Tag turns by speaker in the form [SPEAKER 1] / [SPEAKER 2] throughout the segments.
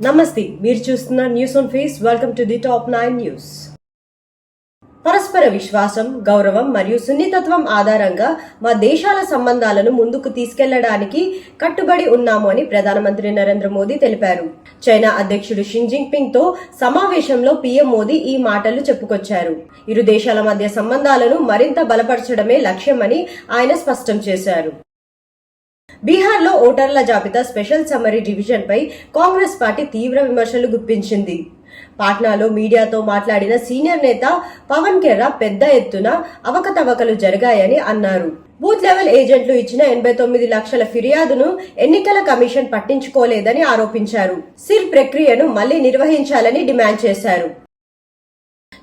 [SPEAKER 1] నమస్తే మీరు చూస్తున్న news on face welcome to the top nine news పరస్పర విశ్వాసం గౌరవం మరియు సున్నితత్వం ఆధారంగా మా దేశాల సంబంధాలను ముందుకు తీసుకెళ్ళడానికి కట్టుబడి ఉన్నాము అని ప్రధానమంత్రి నరేంద్ర మోదీ తెలిపారు. చైనా అధ్యక్షుడు షిన్ జింగ్పింగ్తో సమావేశంలో పీఎం మోదీ ఈ మాటలు చెప్పుకొచ్చారు. ఇరు దేశాల మధ్య సంబంధాలను మరింత బలపరచడమే లక్ష్యమని ఆయన స్పష్టం చేశారు. బీహార్లో ఓటర్ల జాబితా స్పెషల్ సమ్మరీ డివిజన్ పై కాంగ్రెస్ పార్టీ తీవ్ర విమర్శలు గుప్పించింది. పాట్నాలో మీడియాతో మాట్లాడిన సీనియర్ నేత పవన్ కెర్రా పెద్ద ఎత్తున అవకతవకలు జరిగాయని అన్నారు. బూత్ లెవెల్ ఏజెంట్లు ఇచ్చిన ఎనభై తొమ్మిది లక్షల ఫిర్యాదును ఎన్నికల కమిషన్ పట్టించుకోలేదని ఆరోపించారు. సిర్ ప్రక్రియను మళ్ళీ నిర్వహించాలని డిమాండ్ చేశారు.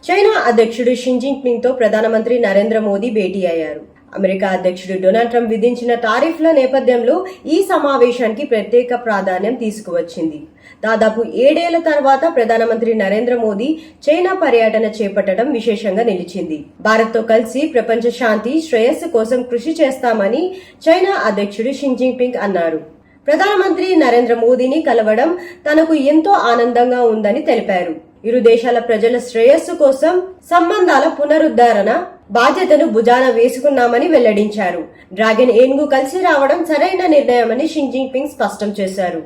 [SPEAKER 1] చైనా అధ్యక్షుడు షిన్తో ప్రధానమంత్రి నరేంద్ర మోదీ భేటీ అయ్యారు. అమెరికా అధ్యక్షుడు డొనాల్డ్ ట్రంప్ విధించిన టారిఫ్ల నేపథ్యంలో ఈ సమావేశానికి ప్రత్యేక ప్రాధాన్యం తీసుకువచ్చింది. దాదాపు ఏడేళ్ళ తర్వాత ప్రధానమంత్రి నరేంద్ర మోదీ చైనా పర్యటన చేపట్టడం విశేషంగా నిలిచింది. భారత్తో కలిసి ప్రపంచ శాంతి శ్రేయస్సు కోసం కృషి చేస్తామని చైనా అధ్యక్షుడు షిన్జింగ్పింగ్ అన్నారు. ప్రధానమంత్రి నరేంద్ర మోదీని కలవడం తనకు ఎంతో ఆనందంగా ఉందని తెలిపారు. ఇరు దేశాల ప్రజల శ్రేయస్సు కోసం సంబంధాల పునరుద్ధరణ బాధ్యతను భుజాన వేసుకున్నామని వెల్లడించారు. డ్రాగన్ ఏనుగు కలిసి రావడం సరైన నిర్ణయమని షిన్ జింగ్పింగ్ స్పష్టం చేశారు.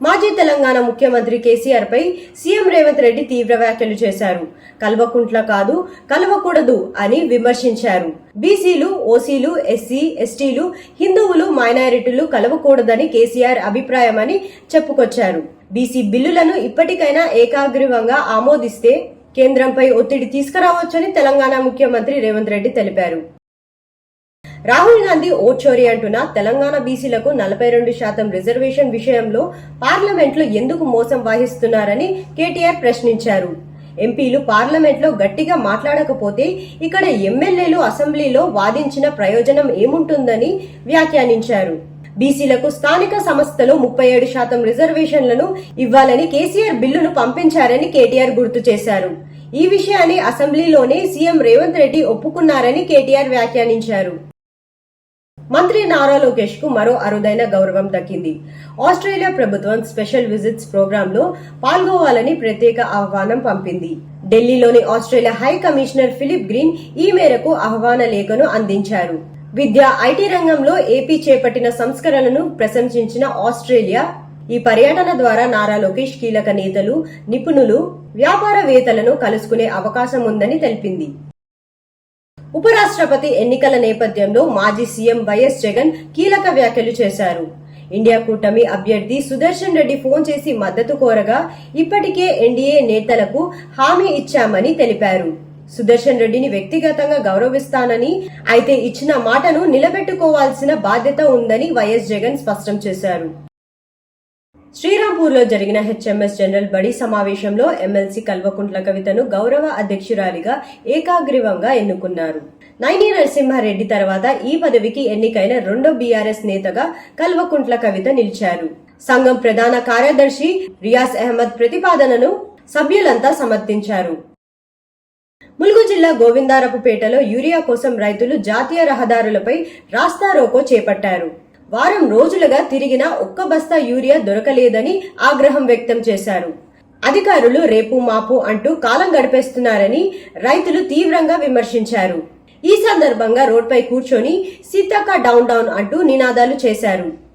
[SPEAKER 1] మాజీ తెలంగాణ ముఖ్యమంత్రి కేసీఆర్ పై సీఎం రేవంత్ రెడ్డి తీవ్ర వ్యాఖ్యలు చేశారు. కలవకుంట్ల కాదు కలవకూడదు అని విమర్శించారు. బీసీలు ఓసీలు ఎస్సీ ఎస్టీలు హిందువులు మైనారిటీలు కలవకూడదని కేసీఆర్ అభిప్రాయమని చెప్పుకొచ్చారు. బీసీ బిల్లులను ఇప్పటికైనా ఏకాగ్రీవంగా ఆమోదిస్తే కేంద్రంపై ఒత్తిడి తీసుకురావచ్చని తెలంగాణ ముఖ్యమంత్రి రేవంత్ రెడ్డి తెలిపారు. రాహుల్ గాంధీ ఓచోరి అంటున్న తెలంగాణ బీసీలకు నలభై రెండు శాతం రిజర్వేషన్ విషయంలో పార్లమెంట్లో ఎందుకు మోసం వహిస్తున్నారని కేటీఆర్ ప్రశ్నించారు. ఎంపీలు పార్లమెంట్లో గట్టిగా మాట్లాడకపోతే ఇక్కడ ఎమ్మెల్యేలు అసెంబ్లీలో వాదించిన ప్రయోజనం ఏముంటుందని వ్యాఖ్యానించారు. బీసీలకు స్థానిక సంస్థలో ముప్పై ఏడు శాతం రిజర్వేషన్లను ఇవ్వాలని కేసీఆర్ బిల్లును పంపించారని కేటీఆర్ గుర్తు చేశారు. ఈ విషయాన్ని అసెంబ్లీలోనే సీఎం రేవంత్ రెడ్డి ఒప్పుకున్నారని కేటీఆర్ వ్యాఖ్యానించారు. మంత్రి నారా లోకేష్కు మరో అరుదైన గౌరవం దక్కింది. ఆస్ట్రేలియా ప్రభుత్వం స్పెషల్ విజిట్స్ ప్రోగ్రామ్లో పాల్గొవాలని ప్రత్యేక ఆహ్వానం పంపింది. ఢిల్లీలోని Australia high commissioner Philip Green ఈ మేరకు ఆహ్వాన లేఖను అందించారు. విద్య ఐటీ రంగంలో ఏపీ చేపట్టిన సంస్కరణలను ప్రశంసించిన ఆస్ట్రేలియా ఈ పర్యటన ద్వారా నారా లోకేష్ కీలక నేతలు నిపుణులు వ్యాపారవేత్తలను కలుసుకునే అవకాశం ఉందని తెలిపింది. ఉపరాష్ట్రపతి ఎన్నికల నేపథ్యంలో మాజీ సీఎం వైఎస్ జగన్ కీలక వ్యాఖ్యలు చేశారు. ఇండియా కూటమి అభ్యర్థి సుదర్శన్ రెడ్డి ఫోన్ చేసి మద్దతు కోరగా ఇప్పటికే ఎన్డీఏ నేతలకు హామీ ఇచ్చామని తెలిపారు. సుదర్శన్ రెడ్డిని వ్యక్తిగతంగా గౌరవిస్తానని అయితే ఇచ్చిన మాటను నిలబెట్టుకోవాల్సిన బాధ్యత ఉందని వైఎస్ జగన్ స్పష్టం చేశారు. శ్రీరాంపూర్లో జరిగిన హెచ్ఎంఎస్ జనరల్ బడి సమావేశంలో ఎమ్మెల్సీ కల్వకుంట్ల కవితను గౌరవ అధ్యక్షురాలిగా ఏకాగ్రీవంగా ఎన్నుకున్నారు. నైని నరసింహారెడ్డి తర్వాత ఈ పదవికి ఎన్నికైన రెండో బీఆర్ఎస్ నేతగా కల్వకుంట్ల కవిత నిలిచారు. సంఘం ప్రధాన కార్యదర్శి రియాజ్ అహ్మద్ ప్రతిపాదనను సభ్యులంతా సమర్థించారు. ములుగు జిల్లా గోవిందారపుపేటలో యూరియా కోసం రైతులు జాతీయ రహదారులపై రాస్తారోకో చేపట్టారు. వారం రోజులుగా తిరిగినా ఒక్క బస్తా యూరియా దొరకలేదని ఆగ్రహం వ్యక్తం చేశారు. అధికారులు రేపు మాపు అంటూ కాలం గడిపేస్తున్నారని రైతులు తీవ్రంగా విమర్శించారు. ఈ సందర్భంగా రోడ్పై కూర్చొని సీతక్క డౌన్ డౌన్ అంటూ నినాదాలు చేశారు.